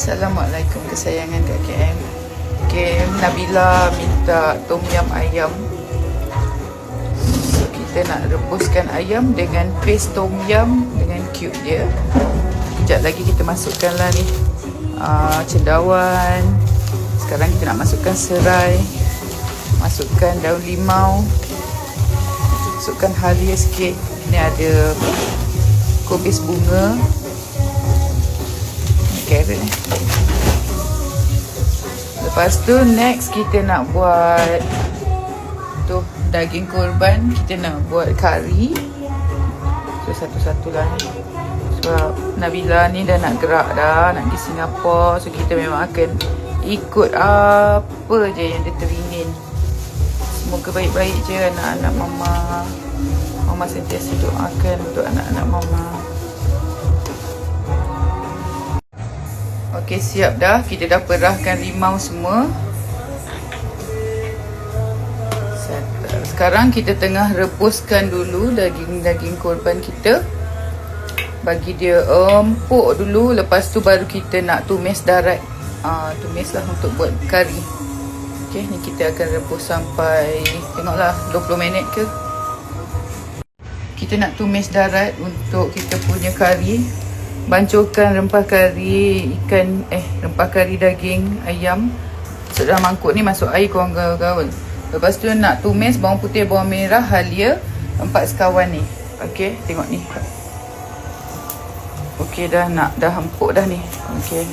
Assalamualaikum kesayangan Kak KM Okay, Nabila minta tom yam ayam. So kita nak rebuskan ayam dengan paste tom yam dengan cube dia. Sekejap lagi kita masukkan lah ni. Uh, Cendawan. Sekarang kita nak masukkan serai. Masukkan daun limau. Masukkan halia sikit. Ni ada kubis bunga carrot ni. Lepas tu next kita nak buat tu daging korban kita nak buat kari. So satu-satu lah ni. Sebab Nabila ni dah nak gerak dah nak pergi Singapura so kita memang akan ikut apa je yang dia teringin. Semoga baik-baik je anak-anak mama. Mama sentiasa doakan untuk anak-anak mama. Okey, siap dah. Kita dah perahkan limau semua. Sekarang kita tengah rebuskan dulu daging-daging korban kita. Bagi dia empuk dulu. Lepas tu baru kita nak tumis darat. Ah, tumis lah untuk buat kari. Okey, ni kita akan rebus sampai tengoklah 20 minit ke. Kita nak tumis darat untuk kita punya kari bancurkan rempah kari ikan eh rempah kari daging ayam. Dalam mangkuk ni masuk air korang gaul-gaul. Lepas tu nak tumis bawang putih bawang merah halia empat sekawan ni. Okey tengok ni. Okey dah nak dah empuk dah ni. Okey.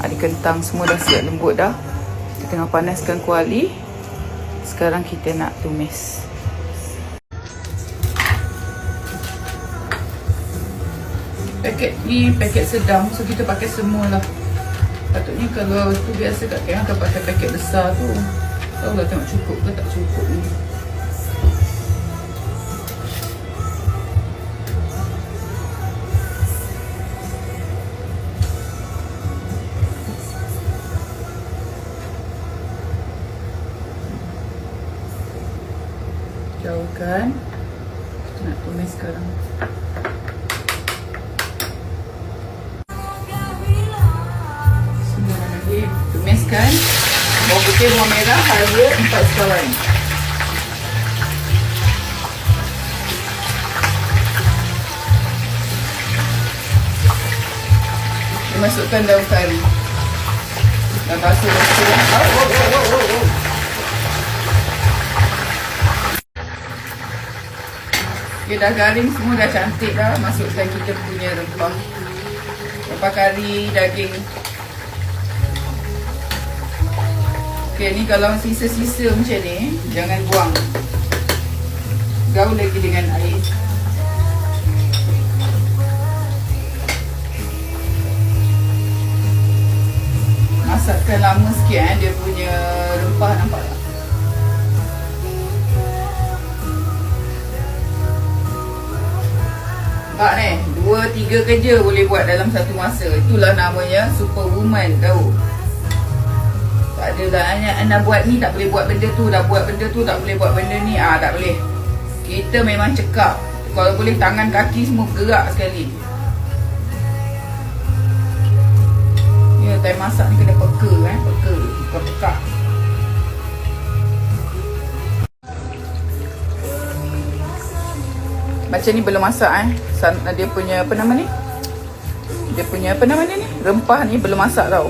Ada kentang semua dah siap lembut dah. Kita tengah panaskan kuali. Sekarang kita nak tumis paket ni paket sedang. So kita pakai semua lah patutnya kalau tu biasa kat KL akan pakai paket besar tu tahu lah tengok cukup ke tak cukup ni. Jauhkan. Kita nak tumis sekarang tumiskan bawang putih bawang merah halia empat sekawan masukkan daun kari dan basuh basuh. Oh, oh, oh, oh, oh. Okay, dah garing semua dah cantik dah. Masukkan kita punya rempah. Rempah kari daging Okay, ni kalau sisa-sisa macam ni, jangan buang. Gaul lagi dengan air. Masakkan lama sikit eh, dia punya rempah nampak tak? Nampak ni, dua tiga kerja boleh buat dalam satu masa. Itulah namanya superwoman tahu. Tak adalah hanya anda buat ni tak boleh buat benda tu, dah buat benda tu tak boleh buat benda ni. Ah tak boleh. Kita memang cekap. Kalau boleh tangan kaki semua gerak sekali. Ya, time masak ni kena peka eh, peka. Macam ni belum masak eh. Dia punya apa nama ni? Dia punya apa nama ni? Rempah ni belum masak tau.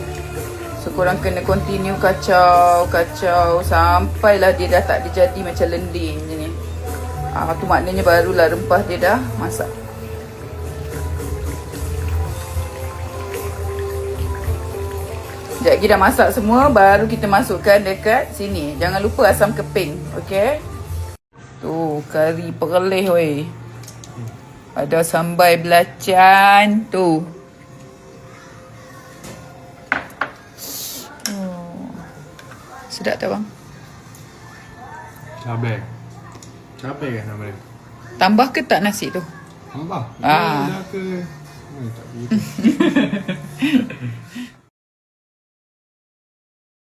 So korang kena continue kacau Kacau Sampailah dia dah tak ada jadi macam lendir macam ni. Ah, Tu maknanya barulah rempah dia dah masak. Sekejap lagi dah masak semua Baru kita masukkan dekat sini. Jangan lupa asam keping Okay Tu kari perleh weh. Ada sambal belacan Tu Sedap tak bang? Cabai. Cabai kan nama dia? Tambah ke tak nasi tu? Tambah. Ah. Ke... Hmm, tak